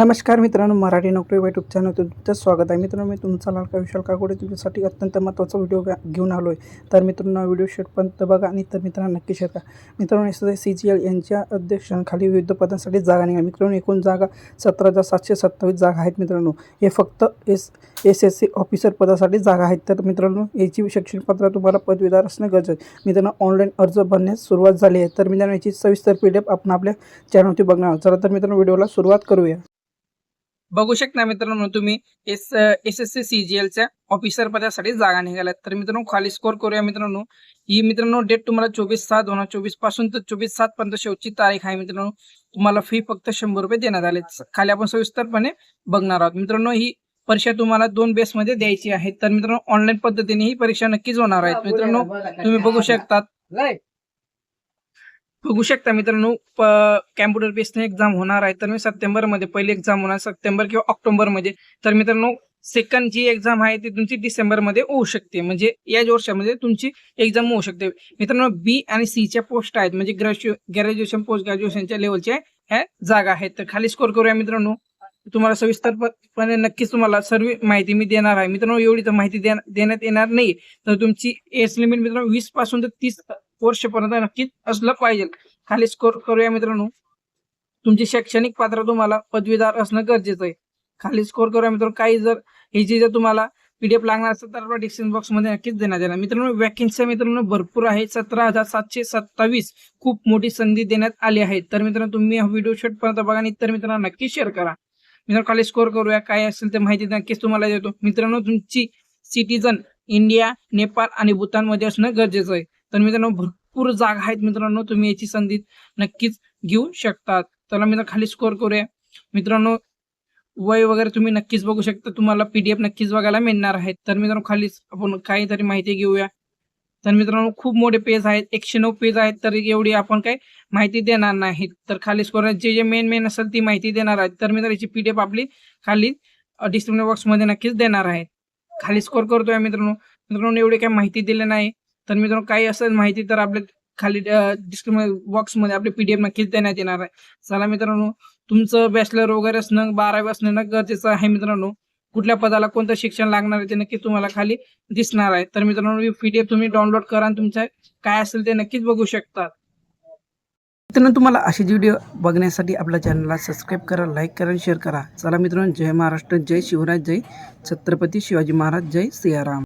नमस्कार मित्रांनो मराठी नोकरी यूट्यूब चॅनल तुमचं स्वागत आहे. मित्रांनो मी तुमचा लाडका विशाल काकोडे. तुमच्यासाठी अत्यंत महत्त्वाचा व्हिडिओ गा- घेऊन आलो आहे तर मित्रांनो व्हिडिओ शेवटपर्यंत बघा आणि तर मित्रांनो नक्की शेअर करा. मित्रांनो S S C G L यांच्या अध्यक्षांखाली विविध पदांसाठी जागा निघाल्या मित्रांनो एकूण जागा सतरा हजार सातशे सत्तावीस जागा आहेत मित्रांनो. हे फक्त S S S C officer पदासाठी जागा आहेत. तर मित्रांनो याची शैक्षणिक पत्र तुम्हाला पदवीधर असणं गरजेचं आहे. मित्रांनो ऑनलाईन अर्ज भरण्यास सुरुवात झाली आहे. तर मित्रांनो याची सविस्तर पी डी एफ आपण आपल्या चॅनलवरती बघणार आहोत. चला तर मित्रांनो व्हिडिओला सुरुवात करूया. बघू शकता मित्रांनो तुम्ही S S S C C G एलच्या ऑफिसर पदासाठी जागा निघाल्यात. तर मित्रांनो खाली स्कोर करूया मित्रांनो. ही मित्रांनो डेट तुम्हाला चोवीस सात दोन हजार चोवीसपासून तर चोवीस सात पर्यंत शेवटची तारीख आहे मित्रांनो. तुम्हाला फी फक्त शंभर रुपये देण्यात आले खाली आपण सविस्तरपणे बघणार आहोत. मित्रांनो ही परीक्षा तुम्हाला दोन बेसमध्ये द्यायची आहे. तर मित्रांनो ऑनलाईन पद्धतीने ही परीक्षा नक्कीच होणार आहे मित्रांनो तुम्ही बघू शकतात. बघू शकता मित्रांनो कॅम्प्युटर बेसने एक्झाम होणार आहे. तर मी सप्टेंबरमध्ये पहिली एक्झाम होणार सप्टेंबर किंवा ऑक्टोबरमध्ये. तर मित्रांनो सेकंड जी एक्झाम आहे ती तुमची डिसेंबरमध्ये होऊ शकते. म्हणजे याच वर्षामध्ये तुमची एक्झाम होऊ शकते. मित्रांनो बी आणि सी च्या पोस्ट आहेत. म्हणजे ग्रॅज्युएशन पोस्ट ग्रॅज्युएशनच्या लेवलच्या ह्या जागा आहेत. तर खाली स्कोर करूया मित्रांनो. तुम्हाला सविस्तरपणे नक्कीच तुम्हाला सर्व माहिती मी देणार आहे. मित्रांनो एवढी तर माहिती देण्या- देण्यात येणार नाही तर तुमची एज लिमिट मित्रांनो वीसपासून तर तीस वर्षपर्यंत नक्कीच असलं पाहिजे. खाली स्कोर करूया मित्रांनो. तुमची शैक्षणिक पात्र तुम्हाला पदवीधार असणं गरजेचं आहे. खाली स्कोर करूया मित्रांनो. काही जर ह्याची जर तुम्हाला पीडीएफ लागणार असेल तर डिस्क्रिप्शन बॉक्समध्ये नक्कीच देण्यात येणार. मित्रांनो वॅकेन्सी मित्रांनो भरपूर आहे. सतरा हजार सातशे सत्तावीस खूप मोठी संधी देण्यात आली आहे. तर मित्रांनो तुम्ही हा व्हिडिओ शेवटपर्यंत बघा आणि तर मित्रांनो नक्की शेअर करा. मित्रांनो खाली स्कोर करूया. काय असेल ते माहिती नक्कीच तुम्हाला देतो. मित्रांनो तुमची सिटीजन इंडिया नेपाळ आणि भूतानमध्ये असणं गरजेचं आहे. तर मित्रांनो भरपूर जागा आहेत मित्रांनो तुम्ही याची संधी नक्कीच घेऊ शकतात. चला मित्र खाली स्कोअर करूया. मित्रांनो वय वगैरे तुम्ही नक्कीच बघू शकता. तुम्हाला पीडीएफ नक्कीच बघायला मिळणार आहेत तर मित्रांनो खाली आपण काहीतरी माहिती घेऊया. तर मित्रांनो खूप मोठे पेज आहेत. एकशे नऊ पेज आहेत तर एवढी आपण काही माहिती देणार नाहीत तर खाली स्कोर जे जे मेन मेन असेल ती माहिती देणार आहेत. तर मित्र याची पीडीएफ आपली खाली डिस्क्रिप्शन बॉक्समध्ये नक्कीच देणार आहे. खाली स्कोर करतोय मित्रांनो. मित्रांनो एवढी काही माहिती दिली नाही. तर मित्रांनो काही असेल माहिती तर आपल्या खाली डिस्क्रिप्शन बॉक्समध्ये आपली पीडीएफ नक्कीच देण्यात येणार आहे. चला मित्रांनो तुमचं बॅचलर वगैरे असणं बारावी असणं गरजेचं आहे मित्रांनो. कुठल्या पदाला कोणतं शिक्षण लागणार आहे ते नक्कीच तुम्हाला खाली दिसणार आहे. तर मित्रांनो पीडीएफ तुम्ही डाउनलोड करा आणि तुमचं काय असेल ते नक्कीच बघू शकता. मित्रांनो तुम्हाला अशी व्हिडिओ बघण्यासाठी आपल्या चॅनलला सबस्क्राईब करा लाईक करा आणि शेअर करा. चला मित्रांनो जय महाराष्ट्र जय शिवराज जय छत्रपती शिवाजी महाराज जय सियाराम.